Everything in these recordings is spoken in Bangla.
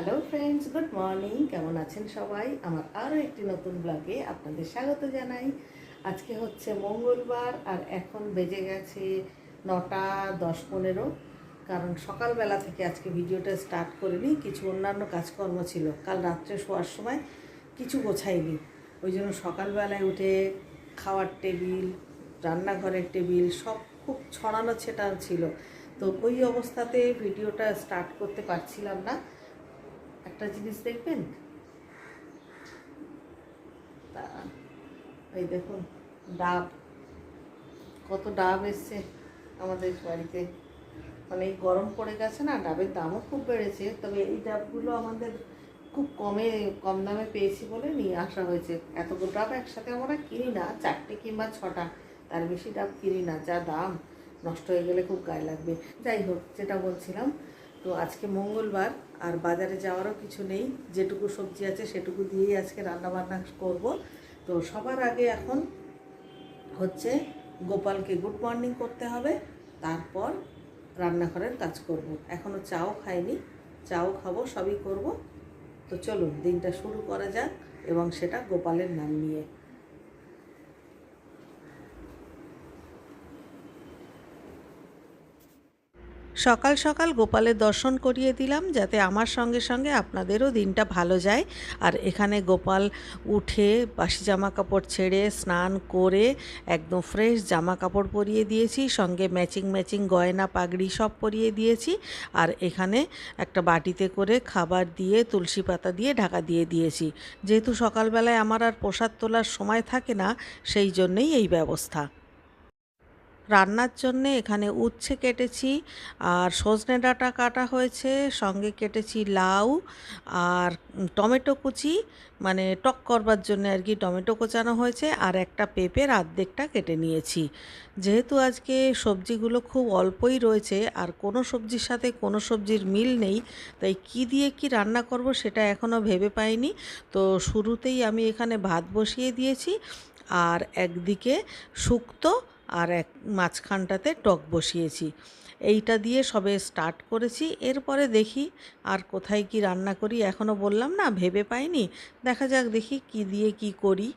হ্যালো ফ্রেন্ডস গুড মর্নিং কেমন আছেন সবাই? আমার আরও একটি নতুন ব্লগে আপনাদের স্বাগত জানাই। আজকে হচ্ছে মঙ্গলবার আর এখন বেজে গেছে নটা দশ পনেরো। কারণ সকালবেলা থেকে আজকে ভিডিওটা স্টার্ট করিনি, কিছু অন্যান্য কাজকর্ম ছিল। কাল রাত্রে শোয়ার সময় কিছু গোছাইনি। ওই জন্য সকালবেলায় উঠে খাওয়ার টেবিল, রান্নাঘরের টেবিল সব খুব ছড়ানো ছেটানো ছিল। তো ওই অবস্থাতে ভিডিওটা স্টার্ট করতে পারছিলাম না। একটা জিনিস দেখবেন? তা, এই দেখুন, ডাব। কত ডাব এসছে আমাদের বাড়িতে। মানে এই গরম পড়ে গেছে না, ডাবের দামও খুব বেড়েছে। তবে এই ডাবগুলো আমাদের খুব কমে, কম দামে পেয়েছি বলে নিয়ে আসা হয়েছে। এতগুলো ডাব একসাথে আমরা কিনি না, চারটে কিংবা ছটা। তার বেশি ডাব কিনি না, যা দাম। নষ্ট হয়ে গেলে খুব গায়ে লাগবে। যাই হোক, যেটা বলছিলাম তো আজকে মঙ্গলবার, আর বাজারে যাওয়ারও কিছু নেই। যেটুকু সবজি আছে সেটুকু দিয়েই আজকে রান্না বান্না করব। তো সবার আগে এখন হচ্ছে গোপালকে গুড মর্নিং করতে হবে, তারপর রান্নাঘরের কাজ করব। এখনও চাও খাইনি, চাও খাব, সবই করব। তো চলুন, দিনটা শুরু করা যাক এবং সেটা গোপালের নাম নিয়ে। সকাল সকাল গোপালের দর্শন করিয়ে দিলাম যাতে আমার সঙ্গে সঙ্গে আপনাদেরও দিনটা ভালো যায়। আর এখানে গোপাল উঠে বাসি জামা কাপড় ছেড়ে স্নান করে একদম ফ্রেশ জামা কাপড় পরিয়ে দিয়েছি, সঙ্গে ম্যাচিং ম্যাচিং গয়না, পাগড়ি সব পরিয়ে দিয়েছি। আর এখানে একটা বাটিতে করে খাবার দিয়ে তুলসী পাতা দিয়ে ঢাকা দিয়ে দিয়েছি। যেহেতু সকালবেলায় আমার আর প্রসাদ তোলার সময় থাকে না, সেই জন্যেই এই ব্যবস্থা। রান্নার জন্যে এখানে উচ্ছে কেটেছি, আর সজনে ডাঁটা কাটা হয়েছে, সঙ্গে কেটেছি লাউ আর টমেটো কুচি। মানে টক করবার জন্য আর কি টমেটো কোচানো হয়েছে, আর একটা পেঁপের আর্ধেকটা কেটে নিয়েছি। যেহেতু আজকে সবজিগুলো খুব অল্পই রয়েছে, আর কোনো সবজির সাথে কোনো সবজির মিল নেই, তাই কি দিয়ে কি রান্না করব সেটা এখনও ভেবে পাইনি। তো শুরুতেই আমি এখানে ভাত বসিয়ে দিয়েছি, আর একদিকে শুক্তো আর এক মাঝখানটাতে টক বসিয়েছি। এইটা দিয়ে সবে স্টার্ট করেছি। এরপরে দেখি আর কোথায় কি রান্না করি। এখনও বললাম না, ভেবে পাইনি। দেখা যাক দেখি কি দিয়ে কি করি।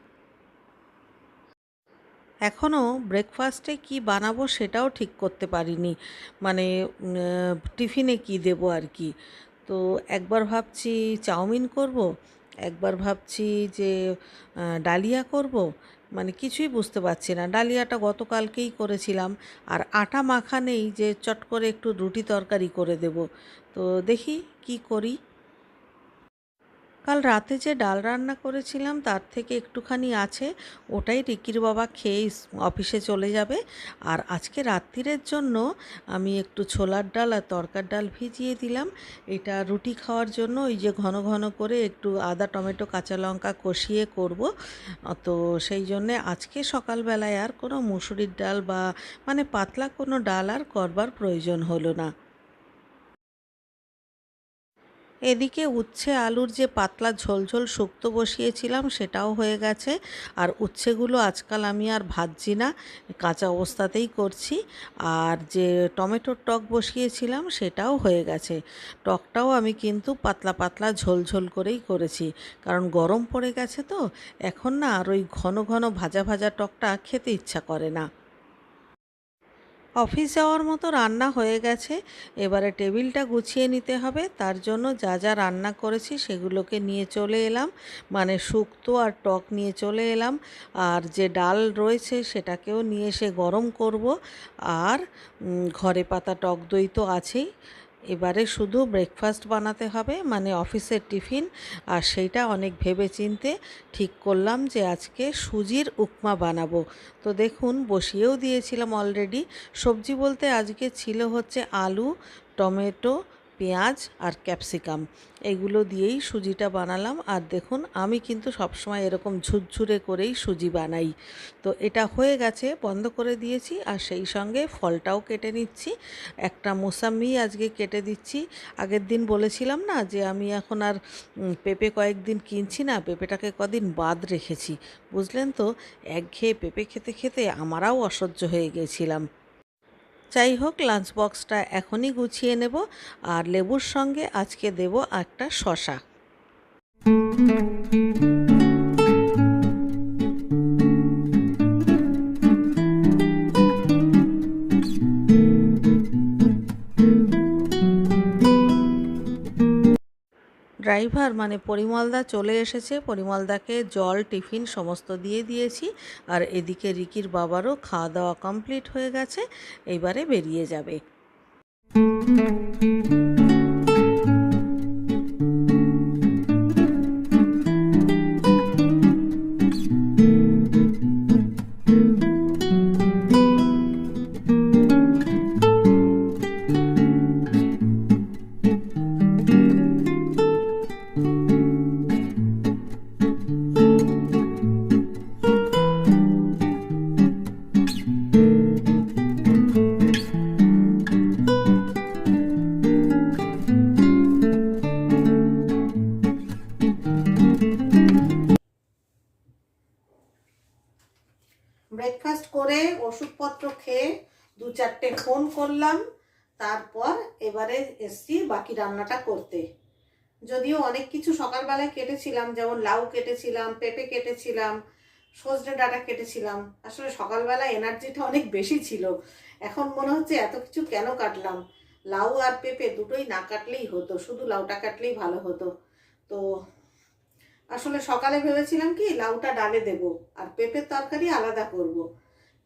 এখনও ব্রেকফাস্টে কি বানাবো সেটাও ঠিক করতে পারিনি। মানে টিফিনে কি দেবো আর কি। তো একবার ভাবছি চাউমিন করব, একবার ভাবছি যে ডালিয়া করব মানে কিছুই বুঝতে পারছি না। ডালিয়াটা গতকালকেই করেছিলাম আর আটা মাখা নেই যে চট করে একটু রুটি তরকারি করে দেব। তো দেখি কি করি। কাল রাতে যে ডাল রান্না করেছিলাম, তার থেকে একটুখানি আছে। ওটাই রিকির বাবা খেয়ে অফিসে চলে যাবে। আর আজকে রাত্রিরের জন্য আমি একটু ছোলার ডাল আর তরকার ডাল ভিজিয়ে দিলাম। এটা রুটি খাওয়ার জন্য ওই যে ঘন ঘন করে একটু আদা, টমেটো, কাঁচা লঙ্কা কষিয়ে করব। তো সেই জন্যে আজকে সকালবেলায় আর কোনো মুসুরির ডাল বা মানে পাতলা কোনো ডাল আর করবার প্রয়োজন হলো না। এদিকে উচ্ছে আলুর যে পাতলা ঝোলঝোল শুক্তো বসিয়েছিলাম সেটাও হয়ে গেছে। আর উচ্ছেগুলো আজকাল আমি আর ভাজছি না, কাঁচা অবস্থাতেই করছি। আর যে টমেটোর টক বসিয়েছিলাম সেটাও হয়ে গেছে। টকটাও আমি কিন্তু পাতলা পাতলা ঝোলঝোল করেই করেছি। কারণ গরম পড়ে গেছে তো, এখন না আর ওই ঘন ঘন ভাজা ভাজা টকটা খেতে ইচ্ছা করে না। অফিস যাওয়ার মতো রান্না হয়ে গেছে। এবারে টেবিলটা গুছিয়ে নিতে হবে। তার জন্য যা যা রান্না করেছি সেগুলোকে নিয়ে চলে এলাম। মানে শুক্তো আর টক নিয়ে চলে এলাম। আর যে ডাল রয়েছে সেটাকেও নিয়ে এসে গরম করব। আর ঘরে পাতা টক দই তো আছেই। এবারে শুধু ব্রেকফাস্ট বানাতে হবে মানে অফিসের টিফিন আর সেইটা অনেক ভেবে চিনতে ঠিক করলাম যে আজকে সুজির উপমা বানাবো। তো দেখুন, বসিয়েও দিয়েছিলাম অলরেডি সবজি বলতে আজকে ছিল হচ্ছে আলু, টমেটো পেঁয়াজ আর ক্যাপসিকাম। এগুলো দিয়েই সুজিটা বানালাম। আর দেখুন, আমি কিন্তু সবসময় এরকম ঝুরঝুরে করেই সুজি বানাই। তো এটা হয়ে গেছে, বন্ধ করে দিয়েছি। আর সেই সঙ্গে ফলটাও কেটে নিচ্ছি। একটা মোসাম্মি আজকে কেটে দিচ্ছি। আগের দিন বলেছিলাম না যে, আমি এখন আর পেঁপে কয়েকদিন কিনছি না, পেঁপেটাকে কদিন বাদ রেখেছি। বুঝলেন তো? একঘেয়ে পেঁপে খেতে খেতে আমারাও অসহ্য হয়ে গেছিলাম। যাই হোক লাঞ্চ বক্সটা এখনই গুছিয়ে নেব আর লেবুর সঙ্গে আজকে দেব একটা শশা ড্রাইভার মানে পরিমলদা চলে এসেছে। পরিমলদাকে জল, টিফিন সমস্ত দিয়ে দিয়েছি। আর এদিকে রিকির বাবারও খাওয়া দাওয়া কমপ্লিট হয়ে গেছে। এবারে বেরিয়ে যাবে। করলাম, তারপর এবারে এসছি বাকি রান্নাটা করতে। যদিও অনেক কিছু সকালবেলায় কেটেছিলাম, যেমন লাউ কেটেছিলাম, পেঁপে কেটেছিলাম, সজনে ডাঁটা কেটেছিলাম। আসলে সকালবেলা এনার্জিটা অনেক বেশি ছিল। এখন মনে হচ্ছে এত কিছু কেন কাটলাম? লাউ আর পেঁপে দুটোই না কাটলেই হতো, শুধু লাউটা কাটলেই ভালো হতো। তো আসলে সকালে ভেবেছিলাম কি, লাউটা ডালে দেব, আর পেঁপের তরকারি আলাদা করব।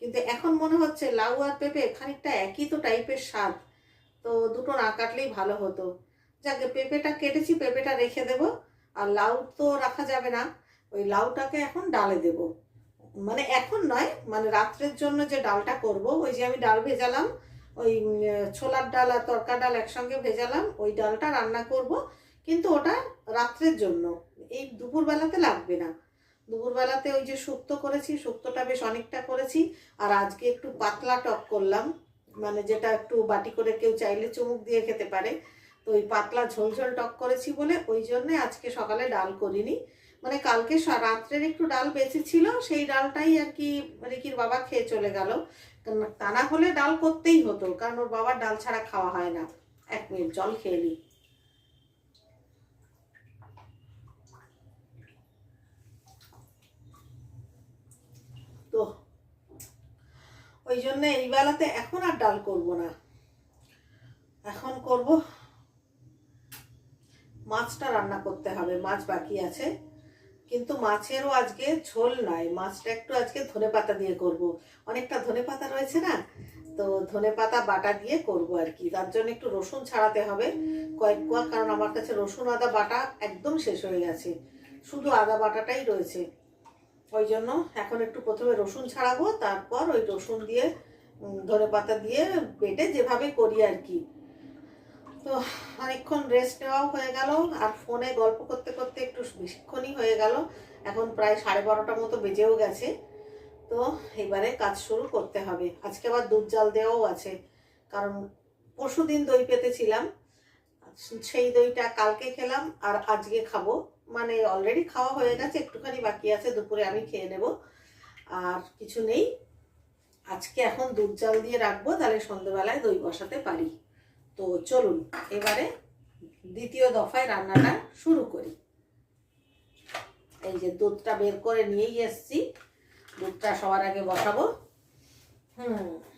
কিন্তু এখন মনে হচ্ছে লাউ আর পেঁপে খানিকটা একই তো টাইপের স্বাদ। তো দুটো না কাটলেই ভালো হতো। যাকে পেঁপেটা কেটেছি, পেঁপেটা রেখে দেব। আর লাউ তো রাখা যাবে না। ওই লাউটাকে এখন ডালে দেব। মানে এখন নয় মানে রাত্রের জন্য যে ডালটা করব, ওই যে আমি ডাল ভেজালাম, ওই ছোলার ডাল আর তরকার ডাল একসঙ্গে ভেজালাম, ওই ডালটা রান্না করব। কিন্তু ওটা রাত্রের জন্য। এই দুপুরবেলাতে লাগবে না। দুপুরবেলাতে ওই যে শুক্তো করেছি, শুক্তোটা বেশ অনেকটা করেছি, আর আজকে একটু পাতলা টক করলাম। মানে যেটা একটু বাটি করে কেউ চাইলে চুমুক দিয়ে খেতে পারে। তো ওই পাতলা ঝোল ঝোল টক করেছি বলে ওই জন্যে আজকে সকালে ডাল করিনি। মানে কালকে রাত্রের একটু ডাল বেঁচে ছিল সেই ডালটাই আর কি রিকির বাবা খেয়ে চলে গেল। তা না হলে ডাল করতেই হতো, কারণ ওর বাবার ডাল ছাড়া খাওয়া হয় না। এক মিনিট, জল খেয়ে নিই তো ওই জন্য এই বেলাতে এখন আর ডাল করব না। এখন করব মাছটা রান্না করতে হবে, মাছ বাকি আছে। কিন্তু মাছেরও আজকে ঝোল নাই, মাছটা একটু আজকে ধনে পাতা দিয়ে করব। অনেকটা ধনে পাতা রয়েছে না, তো ধনে পাতা বাটা দিয়ে করব আর কি। তার জন্য একটু রসুন ছাড়াতে হবে কয়েক কোয়া, কারণ আমার কাছে রসুন আদা বাটা একদম শেষ হয়ে গেছে। শুধু আদা বাটাটাই রয়েছে। ওই জন্য এখন একটু প্রথমে রসুন ছাড়াবো, তারপর ওই রসুন দিয়ে ধনে পাতা দিয়ে বেটে যেভাবে করি আর কি। তো অনেকক্ষণ রেস্ট নেওয়াও হয়ে গেল, আর ফোনে গল্প করতে করতে একটু বেশিক্ষণই হয়ে গেল। এখন প্রায় সাড়ে বারোটার মতো বেজেও গেছে। তো এবারে কাজ শুরু করতে হবে। আজকে আবার দুধ জাল দেওয়াও আছে, কারণ পরশু দিন দই পেতেছিলাম। সেই দইটা কালকে খেলাম আর আজকে খাব। মানে অলরেডি খাওয়া হয়ে গেছে, একটুখানি বাকি আছে, দুপুরে আমি খেয়ে নেব। আর কিছু নেই। আজকে এখন দুধ জাল দিয়ে রাখব, তাহলে সন্ধ্যেবেলায় দই বসাতে পারি। তো চলুন, এবারে দ্বিতীয় দফায় রান্নাটা শুরু করি। এই যে দুধটা বের করে নিয়েই এসছি। দুধটা সবার আগে বসাবো। হুম।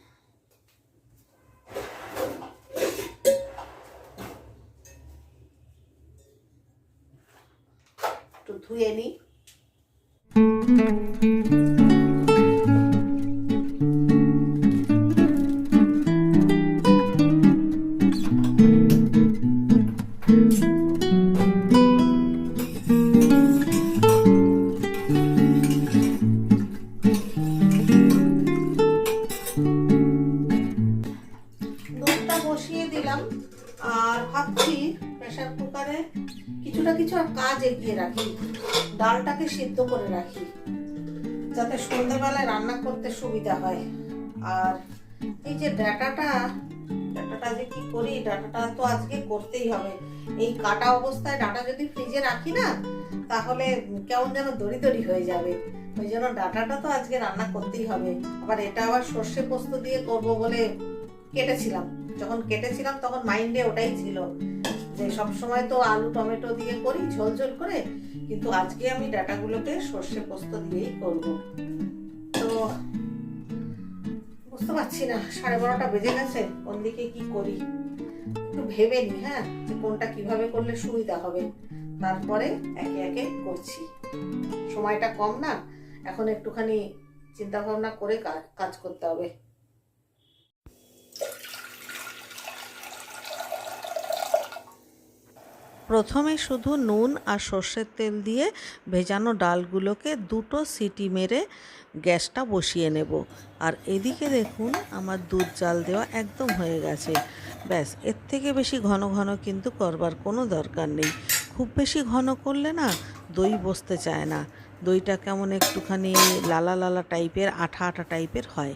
একটু ধুয়ে সিদ্ধ করে রাখি। যাতে সন্ধ্যেবেলায় রান্না করতে সুবিধা হয়। আর এই যে ডাটাটা ডাটাটা যে কি করি, ডাটাটা তো আজকে করতেই হবে। এই কাটা অবস্থায় ডাটা যদি ফ্রিজে রাখি না, তাহলে কেমন যেন দড়ি দড়ি হয়ে যাবে। ওই জন্য ডাটাটা তো আজকে রান্না করতেই হবে। আবার এটা আবার সর্ষে পোস্ত দিয়ে করব বলে কেটেছিলাম। যখন কেটেছিলাম তখন মাইন্ডে ওটাই ছিল যে সব সময় তো আলু, টমেটো দিয়ে করি, ঝোল ঝোল করে। কিন্তু আজকে আমি ডাটাগুলোকে সর্ষে পোস্ত দিয়েই করব। তো বুঝতে পারছি না, সাড়ে বারোটা বেজে গেছে, কোন দিকে কি করি? একটু ভেবে নি হ্যাঁ যে কোনটা কীভাবে করলে সুবিধা হবে। তারপরে একে একে করছি। সময়টা কম না, এখন একটুখানি চিন্তা ভাবনা করে কাজ- করতে হবে। প্রথমে শুধু নুন আর সর্ষের তেল দিয়ে ভেজানো ডালগুলোকে দুটো সিটি মেরে গ্যাসটা বসিয়ে নেব। আর এদিকে দেখুন আমার দুধ জাল দেওয়া একদম হয়ে গেছে। ব্যাস, এর থেকে বেশি ঘন ঘন কিন্তু করবার কোনো দরকার নেই। খুব বেশি ঘন করলে না দই বসতে চায় না। দইটা কেমন একটুখানি লালা লালা টাইপের আঠা আঠা টাইপের হয়।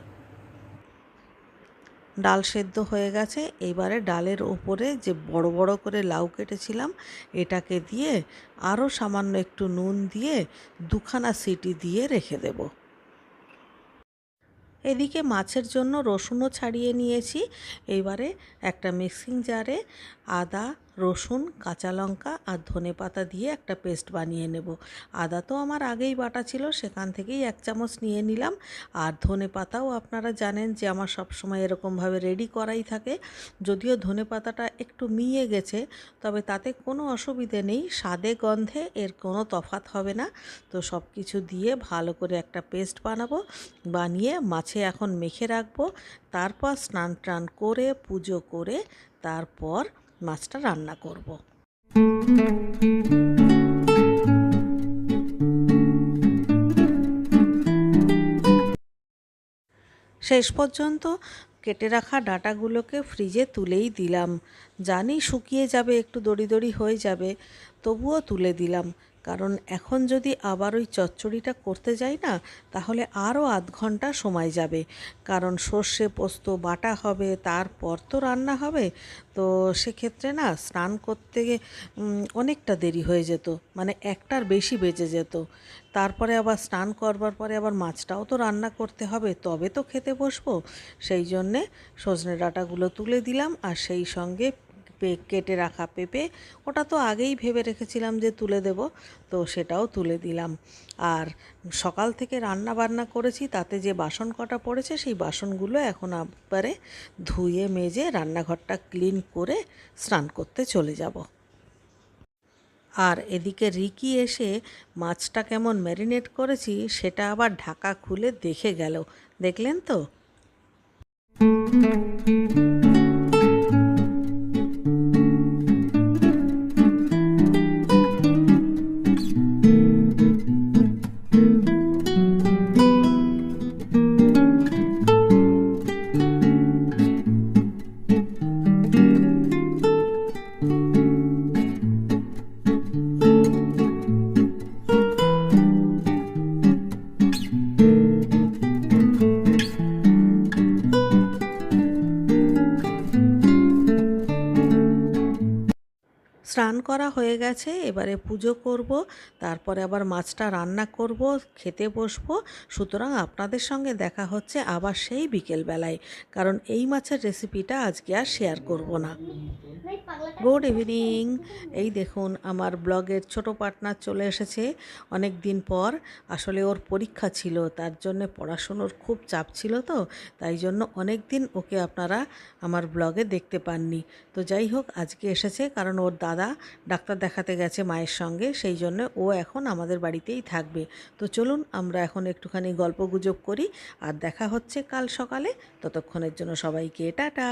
ডাল সেদ্ধ হয়ে গেছে। এবারে ডালের ওপরে যে বড় বড় করে লাউ কেটেছিলাম, এটাকে দিয়ে আরও সামান্য একটু নুন দিয়ে দুখানা সিটি দিয়ে রেখে দেব। এদিকে মাছের জন্য রসুনও ছাড়িয়ে নিয়েছি। এবারে একটা মিক্সিং জারে আদা রসুন, কাঁচা লঙ্কা আর ধনে পাতা দিয়ে একটা পেস্ট বানিয়ে নেব। আদা তো আমার আগেই বাটা ছিল, সেখান থেকেই এক চামচ নিয়ে নিলাম। আর ধনে পাতাও আপনারা জানেন যে আমার সবসময় এরকমভাবে রেডি করাই থাকে। যদিও ধনে পাতাটা একটু মিয়ে গেছে, তবে তাতে কোনো অসুবিধে নেই, স্বাদে, গন্ধে এর কোনো তফাত হবে না। তো সব কিছু দিয়ে ভালো করে একটা পেস্ট বানাবো, বানিয়ে মাছে এখন মেখে রাখব। তারপর স্নান টান করে, পুজো করে, তারপর মাছটা রান্না করব। শেষ পর্যন্ত কেটে রাখা ডাটাগুলোকে ফ্রিজে তুলেই দিলাম জানি শুকিয়ে যাবে, একটু দড়ি দড়ি হয়ে যাবে, তবুও তুলে দিলাম কারণ এখন যদি আবার ওই চচ্চড়িটা করতে যাই না, তাহলে আরও আধ ঘণ্টা সময় যাবে। কারণ সর্ষে পোস্ত বাটা হবে, তারপর তো রান্না হবে। তো সেক্ষেত্রে না, স্নান করতে অনেকটা দেরি হয়ে যেত মানে একটার বেশি বেজে যেত। তারপরে আবার স্নান করবার পরে আবার মাছটাও তো রান্না করতে হবে, তবে তো খেতে বসবো। সেই জন্যে সজনে ডাঁটাগুলো তুলে দিলাম, আর সেই সঙ্গে কেটে রাখা পেঁপে, ওটা তো আগেই ভেবে রেখেছিলাম যে তুলে দেব, তো সেটাও তুলে দিলাম। আর সকাল থেকে রান্না বান্না করেছি, তাতে যে বাসন কটা পড়েছে, সেই বাসনগুলো এখন একবারে ধুয়ে, মেজে রান্নাঘরটা ক্লিন করে স্নান করতে চলে যাব। আর এদিকে রিকি এসে মাছটা কেমন ম্যারিনেট করেছি, সেটা আবার ঢাকা খুলে দেখে গেল। দেখলেন তো? স্নান করা হয়ে গেছে, এবারে পুজো করব, তারপরে আবার মাছটা রান্না করব, খেতে বসবো। সুতরাং আপনাদের সঙ্গে দেখা হচ্ছে আবার সেই বিকেলবেলায়, কারণ এই মাছের রেসিপিটা আজকে আর শেয়ার করব না। গুড ইভিনিং এই দেখুন, আমার ব্লগের ছোট পার্টনার চলে এসেছে অনেক দিন পর। আসলে ওর পরীক্ষা ছিল, তার জন্য পড়াশুনোর খুব চাপ ছিল তো, তাই জন্য অনেক দিন ওকে আপনারা আমার ব্লগে দেখতে পাননি। তো যাই হোক, আজকে এসেছে, কারণ ওর দাদা ডাক্তার দেখাতে গেছে মায়ের সঙ্গে, সেই জন্য ও এখন আমাদের বাড়িতেই থাকবে। তো চলুন আমরা এখন একটুখানি গল্প গুজব করি, আর দেখা হচ্ছে কাল সকালে। ততক্ষণের জন্য সবাইকে টাটা!